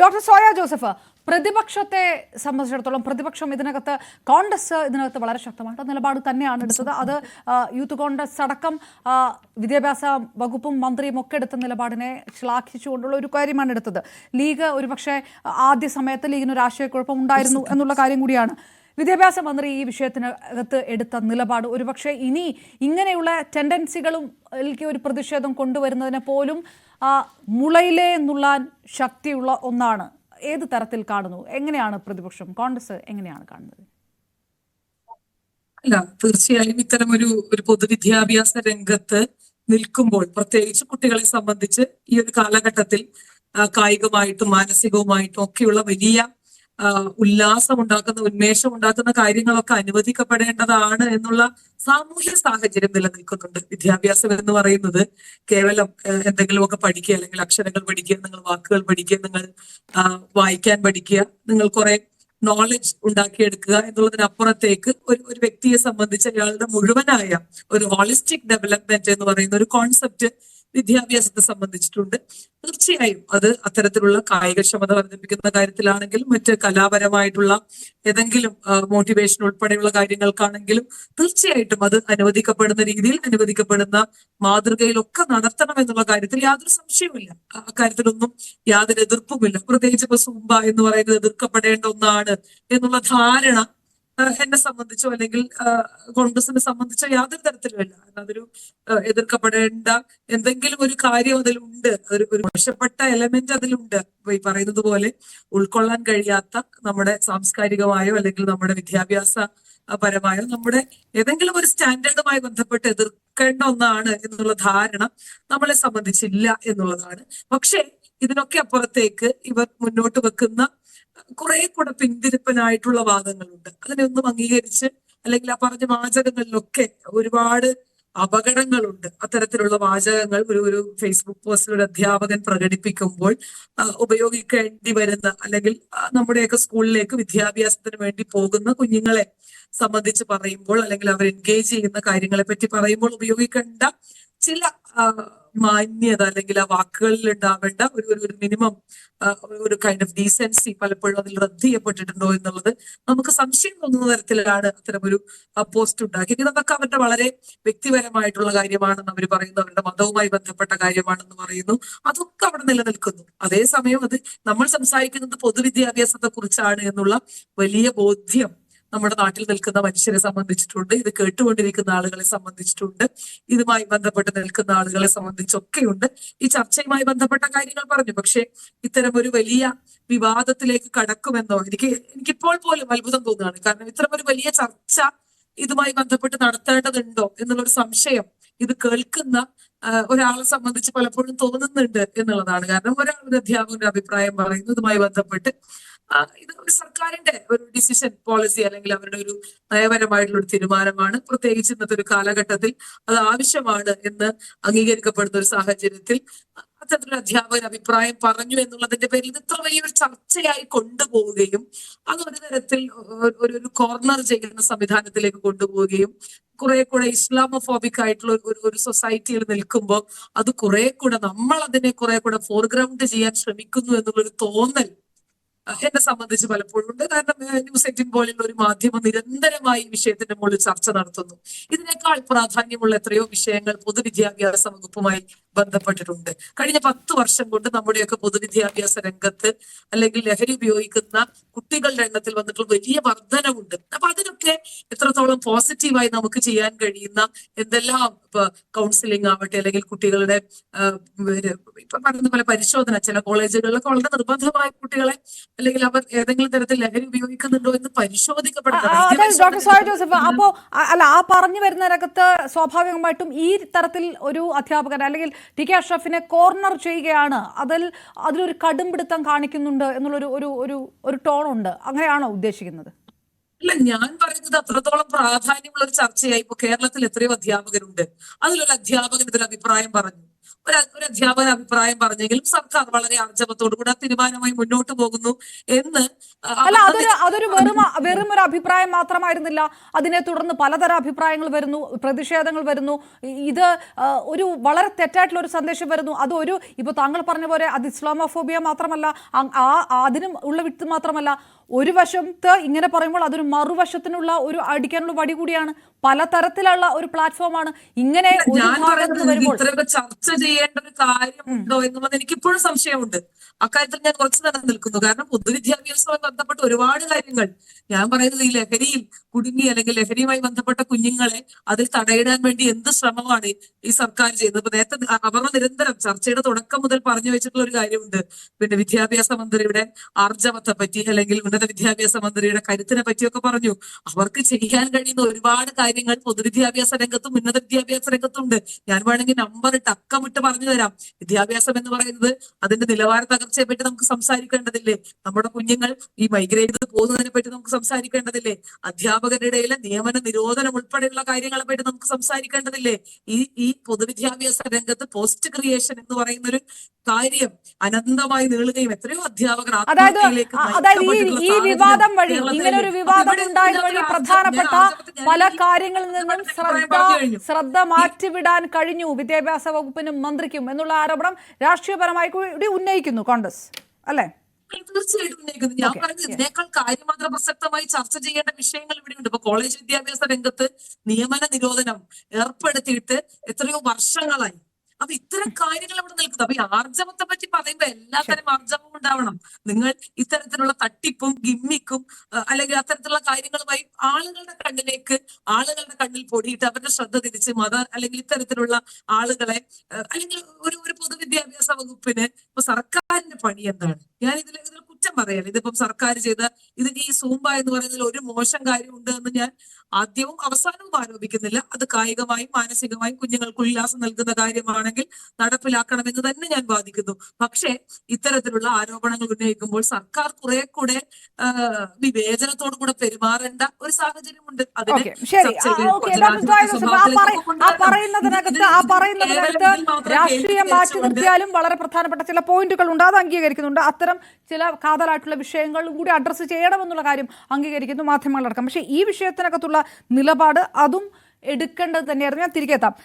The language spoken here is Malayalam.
ഡോക്ടർ സോയ ജോസഫ് പ്രതിപക്ഷത്തെ സംബന്ധിച്ചിടത്തോളം പ്രതിപക്ഷം ഇതിനകത്ത് കോൺഗ്രസ് ഇതിനകത്ത് വളരെ ശക്തമായിട്ട് നിലപാട് തന്നെയാണ് എടുത്തത്. അത് യൂത്ത് കോൺഗ്രസ് അടക്കം വിദ്യാഭ്യാസ വകുപ്പും മന്ത്രിയും ഒക്കെ എടുത്ത നിലപാടിനെ ശ്ലാഘിച്ചുകൊണ്ടുള്ള ഒരു കാര്യമാണ് എടുത്തത്. ലീഗ് ഒരുപക്ഷെ ആദ്യ സമയത്ത് ലീഗിന് ഒരു ആശയക്കുഴപ്പം ഉണ്ടായിരുന്നു എന്നുള്ള കാര്യം കൂടിയാണ്. വിദ്യാഭ്യാസ മന്ത്രി ഈ വിഷയത്തിനകത്ത് എടുത്ത നിലപാട് ഒരുപക്ഷെ ഇനി ഇങ്ങനെയുള്ള ടെൻഡൻസികളും ഒരു പ്രതിഷേധം കൊണ്ടുവരുന്നതിനെ പോലും മുളയിലേ നുള്ളാൻ ശക്തിയുള്ള ഒന്നാണ്. ഏത് തരത്തിൽ കാണുന്നു? എങ്ങനെയാണ് പ്രതിപക്ഷം? കോൺഗ്രസ് എങ്ങനെയാണ് കാണുന്നത്? അല്ല തീർച്ചയായും ഇത്തരം ഒരു ഒരു പൊതുവിദ്യാഭ്യാസ രംഗത്ത് നിൽക്കുമ്പോൾ പ്രത്യേകിച്ച് കുട്ടികളെ സംബന്ധിച്ച് ഈ ഒരു കാലഘട്ടത്തിൽ കായികമായിട്ടും മാനസികവുമായിട്ടും ഒക്കെയുള്ള വലിയ ഉല്ലാസം ഉണ്ടാക്കുന്ന ഉന്മേഷം ഉണ്ടാക്കുന്ന കാര്യങ്ങളൊക്കെ അനുവദിക്കപ്പെടേണ്ടതാണ് എന്നുള്ള സാമൂഹ്യ സാഹചര്യം നിലനിൽക്കുന്നുണ്ട് വിദ്യാഭ്യാസം എന്ന് പറയുന്നത്. കേവലം എന്തെങ്കിലുമൊക്കെ പഠിക്കുക അല്ലെങ്കിൽ അക്ഷരങ്ങൾ പഠിക്കുക നിങ്ങൾ വാക്കുകൾ പഠിക്കുക നിങ്ങൾ വായിക്കാൻ പഠിക്കുക നിങ്ങൾ കുറെ നോളജ് ഉണ്ടാക്കിയെടുക്കുക എന്നുള്ളതിനപ്പുറത്തേക്ക് ഒരു ഒരു വ്യക്തിയെ സംബന്ധിച്ച് അയാളുടെ മുഴുവനായ ഒരു ഹോളിസ്റ്റിക് ഡെവലപ്മെന്റ് എന്ന് പറയുന്ന ഒരു കോൺസെപ്റ്റ് വിദ്യാഭ്യാസത്തെ സംബന്ധിച്ചിട്ടുണ്ട്. തീർച്ചയായും അത് അത്തരത്തിലുള്ള കായികക്ഷമത വർദ്ധിപ്പിക്കുന്ന കാര്യത്തിലാണെങ്കിലും മറ്റ് കലാപരമായിട്ടുള്ള ഏതെങ്കിലും മോട്ടിവേഷൻ ഉൾപ്പെടെയുള്ള കാര്യങ്ങൾക്കാണെങ്കിലും തീർച്ചയായിട്ടും അത് അനുവദിക്കപ്പെടുന്ന രീതിയിൽ അനുവദിക്കപ്പെടുന്ന മാതൃകയിലൊക്കെ നടത്തണം എന്നുള്ള കാര്യത്തിൽ യാതൊരു സംശയവുമില്ല. അക്കാര്യത്തിലൊന്നും യാതൊരു എതിർപ്പുമില്ല. പ്രത്യേകിച്ച് ഇപ്പൊ സുംബ എന്ന് പറയുന്നത് എതിർക്കപ്പെടേണ്ട ഒന്നാണ് എന്നുള്ള ധാരണ എന്നെ സംബന്ധിച്ചോ അല്ലെങ്കിൽ കോൺഗ്രസിനെ സംബന്ധിച്ചോ യാതൊരു തരത്തിലുമല്ല അതൊരു എതിർക്കപ്പെടേണ്ട എന്തെങ്കിലും ഒരു കാര്യം അതിലുണ്ട്. ഒരു ഒരു മോശപ്പെട്ട എലമെന്റ് അതിലുണ്ട്. ഈ പറയുന്നത് പോലെ ഉൾക്കൊള്ളാൻ കഴിയാത്ത നമ്മുടെ സാംസ്കാരികമായോ അല്ലെങ്കിൽ നമ്മുടെ വിദ്യാഭ്യാസ പരമായോ നമ്മുടെ ഏതെങ്കിലും ഒരു സ്റ്റാൻഡേർഡുമായി ബന്ധപ്പെട്ട് എതിർക്കേണ്ട ഒന്നാണ് എന്നുള്ള ധാരണ നമ്മളെ സംബന്ധിച്ചില്ല എന്നുള്ളതാണ്. പക്ഷേ ഇതിനൊക്കെ അപ്പുറത്തേക്ക് ഇവർ മുന്നോട്ട് വെക്കുന്ന കുറെ കൂടെ പിന്തിരിപ്പനായിട്ടുള്ള വാദങ്ങളുണ്ട് അതിനെയൊന്നും അംഗീകരിച്ച് അല്ലെങ്കിൽ ആ പറഞ്ഞ വാചകങ്ങളിലൊക്കെ ഒരുപാട് അപകടങ്ങളുണ്ട്. അത്തരത്തിലുള്ള വാചകങ്ങൾ ഒരു ഒരു ഫേസ്ബുക്ക് പോസ്റ്റിൽ ഒരു അധ്യാപകൻ പ്രകടിപ്പിക്കുമ്പോൾ ഉപയോഗിക്കേണ്ടി വരുന്ന അല്ലെങ്കിൽ നമ്മുടെയൊക്കെ സ്കൂളിലേക്ക് വിദ്യാഭ്യാസത്തിന് വേണ്ടി പോകുന്ന കുഞ്ഞുങ്ങളെ സംബന്ധിച്ച് പറയുമ്പോൾ അല്ലെങ്കിൽ അവർ എൻഗേജ് ചെയ്യുന്ന കാര്യങ്ങളെ പറ്റി പറയുമ്പോൾ ഉപയോഗിക്കേണ്ട ചില മാന്യത അല്ലെങ്കിൽ ആ വാക്കുകളിൽ ഉണ്ടാവേണ്ട ഒരു ഒരു- ഒരു മിനിമം ഒരു കൈൻഡ് ഓഫ് ഡീസൻസി പലപ്പോഴും അതിൽ റദ്ദ് ചെയ്യപ്പെട്ടിട്ടുണ്ടോ എന്നുള്ളത് നമുക്ക് സംശയം തോന്നുന്ന തരത്തിലാണ് അത്തരമൊരു പോസ്റ്റ് ഉണ്ടാക്കിയത് അതൊക്കെ അവരുടെ വളരെ വ്യക്തിപരമായിട്ടുള്ള കാര്യമാണെന്ന് അവർ പറയുന്നു. അവരുടെ മതവുമായി ബന്ധപ്പെട്ട കാര്യമാണെന്ന് പറയുന്നു. അതൊക്കെ അവിടെ നിലനിൽക്കുന്നു. അതേസമയം അത് നമ്മൾ സംസാരിക്കുന്നത് പൊതുവിദ്യാഭ്യാസത്തെ കുറിച്ചാണ് എന്നുള്ള വലിയ ബോധ്യം നമ്മുടെ നാട്ടിൽ നിൽക്കുന്ന മനുഷ്യരെ സംബന്ധിച്ചിട്ടുണ്ട് ഇത് കേട്ടുകൊണ്ടിരിക്കുന്ന ആളുകളെ സംബന്ധിച്ചിട്ടുണ്ട് ഇതുമായി ബന്ധപ്പെട്ട് നിൽക്കുന്ന ആളുകളെ സംബന്ധിച്ചൊക്കെയുണ്ട്. ഈ ചർച്ചയുമായി ബന്ധപ്പെട്ട കാര്യങ്ങൾ പറഞ്ഞു പക്ഷേ ഇത്തരം ഒരു വലിയ വിവാദത്തിലേക്ക് കടക്കുമെന്നോ എനിക്ക് എനിക്കിപ്പോൾ പോലും അത്ഭുതം തോന്നുകയാണ്. കാരണം ഇത്തരം ഒരു വലിയ ചർച്ച ഇതുമായി ബന്ധപ്പെട്ട് നടത്തേണ്ടതുണ്ടോ എന്നുള്ളൊരു സംശയം ഇത് കേൾക്കുന്ന ഒരാളെ സംബന്ധിച്ച് പലപ്പോഴും തോന്നുന്നുണ്ട് എന്നുള്ളതാണ്. കാരണം ഒരാളുടെ ഒരു അധ്യാപകന്റെ അഭിപ്രായം പറയുന്നതുമായി ബന്ധപ്പെട്ട്. ഇത് ഒരു സർക്കാരിന്റെ ഒരു ഡിസിഷൻ പോളിസി അല്ലെങ്കിൽ അവരുടെ ഒരു നയപരമായിട്ടുള്ള ഒരു തീരുമാനമാണ്. പ്രത്യേകിച്ച് ഇന്നത്തെ ഒരു കാലഘട്ടത്തിൽ അത് ആവശ്യമാണ് എന്ന് അംഗീകരിക്കപ്പെടുന്ന ഒരു സാഹചര്യത്തിൽ അത്തരത്തിലൊരു അധ്യാപകൻ അഭിപ്രായം പറഞ്ഞു എന്നുള്ളതിന്റെ പേരിൽ ഇത് ഇത്ര വലിയൊരു ചർച്ചയായി കൊണ്ടുപോവുകയും അത് ഒരു തരത്തിൽ ഒരു കോർണർ ചെയ്യുന്ന സംവിധാനത്തിലേക്ക് കൊണ്ടുപോവുകയും കുറെ കൂടെ ഇസ്ലാമോഫോബിക് ആയിട്ടുള്ള ഒരു- ഒരു സൊസൈറ്റിയിൽ നിൽക്കുമ്പോൾ അത് കുറെ കൂടെ നമ്മൾ അതിനെ കുറെ കൂടെ ഫോർഗ്രൗണ്ട് ചെയ്യാൻ ശ്രമിക്കുന്നു എന്നുള്ളൊരു തോന്നൽ. എന്നെ സംബന്ധിച്ച് പലപ്പോഴും ഉണ്ട്. കാരണം ന്യൂസ് എയ്റ്റീൻ പോലുള്ള ഒരു മാധ്യമം നിരന്തരമായി ഈ വിഷയത്തിന്റെ മുകളിൽ ചർച്ച നടത്തുന്നു. ഇതിനേക്കാൾ പ്രാധാന്യമുള്ള എത്രയോ വിഷയങ്ങൾ പൊതുവിദ്യാഭ്യാസ വകുപ്പുമായി ബന്ധപ്പെട്ടിട്ടുണ്ട്. കഴിഞ്ഞ പത്ത് വർഷം കൊണ്ട് നമ്മുടെയൊക്കെ പൊതുവിദ്യാഭ്യാസ രംഗത്ത് അല്ലെങ്കിൽ ലഹരി ഉപയോഗിക്കുന്ന കുട്ടികളുടെ എണ്ണത്തിൽ വന്നിട്ടുള്ള വലിയ വർധനവുണ്ട്. അപ്പൊ അതിനൊക്കെ എത്രത്തോളം പോസിറ്റീവായി നമുക്ക് ചെയ്യാൻ കഴിയുന്ന എന്തെല്ലാം കൗൺസിലിംഗ് ആവട്ടെ അല്ലെങ്കിൽ കുട്ടികളുടെ ഇപ്പൊ പറയുന്ന പോലെ പരിശോധന ചില കോളേജുകളിലൊക്കെ വളരെ നിർബന്ധമായ കുട്ടികളെ അല്ലെങ്കിൽ അവർ ഏതെങ്കിലും തരത്തിൽ ലഹരി ഉപയോഗിക്കുന്നുണ്ടോ എന്ന് പരിശോധിക്കപ്പെടുന്നത്. അപ്പോ അല്ല ആ പറഞ്ഞു വരുന്ന രംഗത്ത് സ്വാഭാവികമായിട്ടും ഈ തരത്തിൽ ഒരു അധ്യാപകൻ അല്ലെങ്കിൽ ടി കെ അഷ്റഫിനെ കോർണർ ചെയ്യുകയാണ്. അതിൽ അതിലൊരു കടുംപിടുത്തം കാണിക്കുന്നുണ്ട് എന്നുള്ളൊരു ഒരു ഒരു ഒരു ടോണുണ്ട്. അങ്ങനെയാണോ ഉദ്ദേശിക്കുന്നത്? അല്ല ഞാൻ പറയുന്നത് അത്രത്തോളം പ്രാധാന്യമുള്ള ഒരു ചർച്ചയായി ഇപ്പൊ കേരളത്തിൽ എത്രയോ അധ്യാപകരുണ്ട്. അതിലൊരു അധ്യാപകൻ ഇതിൽ അഭിപ്രായം പറഞ്ഞു. ഒരു ഒരു അധ്യാപകൻ അഭിപ്രായം പറഞ്ഞെങ്കിലും സർക്കാർ വളരെ ആർജവത്തോടു കൂടെ തീരുമാനമായി മുന്നോട്ട് പോകുന്നു എന്ന് അല്ല അതൊരു അതൊരു വെറും വെറും ഒരു അഭിപ്രായം മാത്രമായിരുന്നില്ല. അതിനെ തുടർന്ന് പലതരം അഭിപ്രായങ്ങൾ വരുന്നു പ്രതിഷേധങ്ങൾ വരുന്നു. ഇത് ഒരു വളരെ തെറ്റായിട്ടുള്ള ഒരു സന്ദേശം വരുന്നു. അത് ഒരു ഇപ്പൊ താങ്കൾ പറഞ്ഞ പോലെ അത് ഇസ്ലാമോഫോബിയ മാത്രമല്ല അതിനും ഉള്ള വിട്ട് മാത്രമല്ല ഒരു വശത്ത് ഇങ്ങനെ പറയുമ്പോൾ അതൊരു മറുവശത്തിനുള്ള ഒരു അടിക്കാനുള്ള വടി കൂടിയാണ്. പലതരത്തിലുള്ള ഒരു പ്ലാറ്റ്ഫോമാണ്. ഇങ്ങനെ ഇത്രയൊക്കെ ചർച്ച ചെയ്യേണ്ട ഒരു കാര്യമുണ്ടോ എന്നുള്ളത് എനിക്ക് ഇപ്പോഴും സംശയമുണ്ട്. അക്കാര്യത്തിൽ ഞാൻ കുറച്ച് നേരം നിൽക്കുന്നു. കാരണം പൊതുവിദ്യാഭ്യാസവുമായി ബന്ധപ്പെട്ട ഒരുപാട് കാര്യങ്ങൾ. ഞാൻ പറയുന്നത് ഈ ലഹരിയിൽ കുടുങ്ങി അല്ലെങ്കിൽ ലഹരിയുമായി ബന്ധപ്പെട്ട കുഞ്ഞുങ്ങളെ അതിൽ തടയിടാൻ വേണ്ടി എന്ത് ശ്രമമാണ് ഈ സർക്കാർ ചെയ്യുന്നത്? ഇപ്പൊ നേരത്തെ അവർ നിരന്തരം ചർച്ചയുടെ തുടക്കം മുതൽ പറഞ്ഞു വെച്ചിട്ടുള്ള ഒരു കാര്യമുണ്ട്. പിന്നെ വിദ്യാഭ്യാസ മന്ത്രിയുടെ ആർജവത്തെ പറ്റി അല്ലെങ്കിൽ ഉന്നത വിദ്യാഭ്യാസ മന്ത്രിയുടെ കരുത്തിനെ പറ്റിയൊക്കെ പറഞ്ഞു. അവർക്ക് ചെയ്യാൻ കഴിയുന്ന ഒരുപാട് കാര്യങ്ങൾ പൊതുവിദ്യാഭ്യാസ രംഗത്തും ഉന്നത വിദ്യാഭ്യാസ രംഗത്തും ഉണ്ട് ഞാൻ വേണമെങ്കിൽ നമ്പർ ടക്കമിട്ട് അക്കമിട്ട് പറഞ്ഞു തരാം. വിദ്യാഭ്യാസം എന്ന് പറയുന്നത് അതിന്റെ നിലവാര തകർച്ചയെ പറ്റി നമുക്ക് സംസാരിക്കേണ്ടതില്ലേ? നമ്മുടെ കുഞ്ഞുങ്ങൾ ഈ മൈഗ്രേറ്റ് ചെയ്ത് പോകുന്നതിനെ പറ്റി നമുക്ക് സംസാരിക്കേണ്ടതില്ലേ? അധ്യാപകരുടെ ഇടയിലെ നിയമന നിരോധനം ഉൾപ്പെടെയുള്ള കാര്യങ്ങളെ പറ്റി നമുക്ക് സംസാരിക്കേണ്ടതില്ലേ? ഈ ഈ പൊതുവിദ്യാഭ്യാസ രംഗത്ത് പോസ്റ്റ് ക്രിയേഷൻ എന്ന് പറയുന്ന ഒരു കാര്യം അനന്തമായി നീളുകയും എത്രയോ അധ്യാപകർ അതായത് ഈ ഈ വിവാദം വഴി? ഇങ്ങനെ ഒരു വിവാദം ഉണ്ടായത് വഴി പ്രധാനപ്പെട്ട പല കാര്യങ്ങളിൽ നിന്നും ശ്രദ്ധ. ശ്രദ്ധ മാറ്റിവിടാൻ കഴിഞ്ഞു വിദ്യാഭ്യാസ വകുപ്പിനും മന്ത്രിക്കും എന്നുള്ള ആരോപണം രാഷ്ട്രീയപരമായി കൂടി ഉന്നയിക്കുന്നു കോൺഗ്രസ് അല്ലേ? തീർച്ചയായിട്ടും ഉന്നയിക്കുന്നു. ഞാൻ പറഞ്ഞത് ഇതിനേക്കാൾ കാര്യമാത്ര പ്രസക്തമായി ചർച്ച ചെയ്യേണ്ട വിഷയങ്ങൾ ഇവിടെയുണ്ട്. ഇപ്പൊ കോളേജ് വിദ്യാഭ്യാസ രംഗത്ത് നിയമന നിരോധനം ഏർപ്പെടുത്തിയിട്ട് എത്രയോ വർഷങ്ങളായി. അപ്പൊ ഇത്തരം കാര്യങ്ങൾ ഇവിടെ നിൽക്കുന്നത് അപ്പൊ ഈ ആർജവത്തെ പറ്റി പറയുമ്പോ എല്ലാത്തരം ആർജവം ഉണ്ടാവണം. നിങ്ങൾ ഇത്തരത്തിലുള്ള തട്ടിപ്പും ഗിമ്മിക്കും അല്ലെങ്കിൽ അത്തരത്തിലുള്ള കാര്യങ്ങളുമായി ആളുകളുടെ കണ്ണിലേക്ക് ആളുകളുടെ കണ്ണിൽ പൊടിയിട്ട് അവരുടെ ശ്രദ്ധ തിരിച്ച് മത അല്ലെങ്കിൽ ഇത്തരത്തിലുള്ള ആളുകളെ അല്ലെങ്കിൽ ഒരു ഒരു പൊതുവിദ്യാഭ്യാസ വകുപ്പിന് ഇപ്പൊ സർക്കാരിന്റെ പണി എന്താണ്? ഞാൻ ഇതിൽ ഇതിൽ കുറ്റം പറയല്ല ഇതിപ്പം സർക്കാർ ചെയ്ത ഇതിന് ഈ സൂമ്പ എന്ന് പറയുന്നതിൽ ഒരു മോശം കാര്യം ഉണ്ട് എന്ന് ഞാൻ ആദ്യവും അവസാനവും ആരോപിക്കുന്നില്ല. അത് കായികമായും മാനസികമായും കുഞ്ഞുങ്ങൾക്ക് ഉല്ലാസം നൽകുന്ന കാര്യമാണെങ്കിൽ നടപ്പിലാക്കണമെന്ന് തന്നെ ഞാൻ വാദിക്കുന്നു. പക്ഷേ ഇത്തരത്തിലുള്ള ആരോപണങ്ങൾ ഉന്നയിക്കുമ്പോൾ സർക്കാർ കുറെ കൂടെ വിവേചനത്തോടു കൂടെ പെരുമാറേണ്ട ഒരു സാഹചര്യമുണ്ട്. അതിന് ആ. പറയുന്നതിനകത്ത് പറയുന്നതിനകത്ത് രാഷ്ട്രീയം മാറ്റി നിർത്തിയാലും വളരെ പ്രധാനപ്പെട്ട ചില പോയിന്റുകൾ ഉണ്ട്. അത് അംഗീകരിക്കുന്നുണ്ട്. അത്തരം ചില കാതലായിട്ടുള്ള വിഷയങ്ങളും കൂടി അഡ്രസ്സ് ചെയ്യണമെന്നുള്ള കാര്യം അംഗീകരിക്കുന്നു മാധ്യമങ്ങളടക്കം. പക്ഷേ ഈ വിഷയത്തിനകത്തുള്ള നിലപാട് അതും എടുക്കേണ്ടത് തന്നെയായിരുന്നു. ഞാൻ തിരികെ എത്താം.